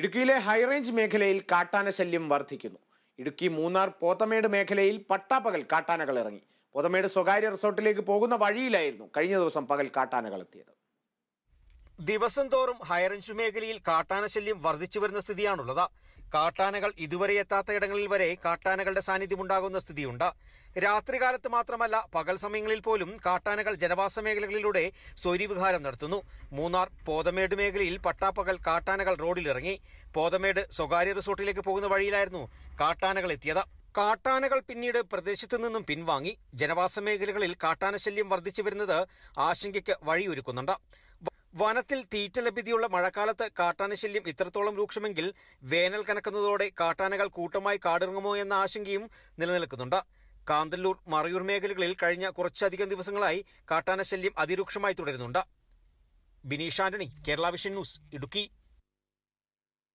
ഇടുക്കിയിലെ ഹൈറേഞ്ച് മേഖലയിൽ കാട്ടാന ശല്യം വർദ്ധിക്കുന്നു ഇടുക്കി മൂന്നാർ പോത്തമേട് മേഖലയിൽ പട്ടാപ്പകൽ കാട്ടാനകൾ ഇറങ്ങി. പോത്തമേട് സ്വകാര്യ റിസോർട്ടിലേക്ക് പോകുന്ന വഴിയിലായിരുന്നു കഴിഞ്ഞ ദിവസം പകൽ കാട്ടാനകൾ എത്തിയത്. ദിവസം തോറും ഹൈറേഞ്ച് മേഖലയിൽ കാട്ടാന ശല്യം വർദ്ധിച്ചു വരുന്ന സ്ഥിതിയാണുള്ളത്. കാട്ടാനകൾ ഇതുവരെ എത്താത്ത ഇടങ്ങളിൽ വരെ കാട്ടാനകളുടെ സാന്നിധ്യം ഉണ്ടാകുന്ന സ്ഥിതിയുണ്ട്. രാത്രികാലത്ത് മാത്രമല്ല പകൽ സമയങ്ങളിൽ പോലും കാട്ടാനകൾ ജനവാസ മേഖലകളിലൂടെ സ്വൈര്യവിഹാരം നടത്തുന്നു. മൂന്നാർ പോതമേട് മേഖലയിൽ പട്ടാപ്പകൽ കാട്ടാനകൾ റോഡിലിറങ്ങി. പോതമേട് സ്വകാര്യ റിസോർട്ടിലേക്ക് പോകുന്ന വഴിയിലായിരുന്നു കാട്ടാനകൾ എത്തിയത്. കാട്ടാനകൾ പിന്നീട് പ്രദേശത്തു നിന്നും പിൻവാങ്ങി. ജനവാസ മേഖലകളിൽ കാട്ടാന ശല്യം വർദ്ധിച്ചു വരുന്നത് ആശങ്കയ്ക്ക് വഴിയൊരുക്കുന്നുണ്ട്. വനത്തിൽ തീറ്റ ലഭ്യതയുള്ള മഴക്കാലത്ത് കാട്ടാനശല്യം ഇത്രത്തോളം രൂക്ഷമെങ്കിൽ വേനൽ കനക്കുന്നതോടെ കാട്ടാനകൾ കൂട്ടമായി കാടിറങ്ങുമോ എന്ന ആശങ്കയും നിലനിൽക്കുന്നുണ്ട്. കാന്തല്ലൂർ മറയൂർ മേഖലകളിൽ കഴിഞ്ഞ കുറച്ചധികം ദിവസങ്ങളായി കാട്ടാനശല്യം അതിരൂക്ഷമായി തുടരുന്നുണ്ട്. Bineesh Antony Kerala vision news Idukki.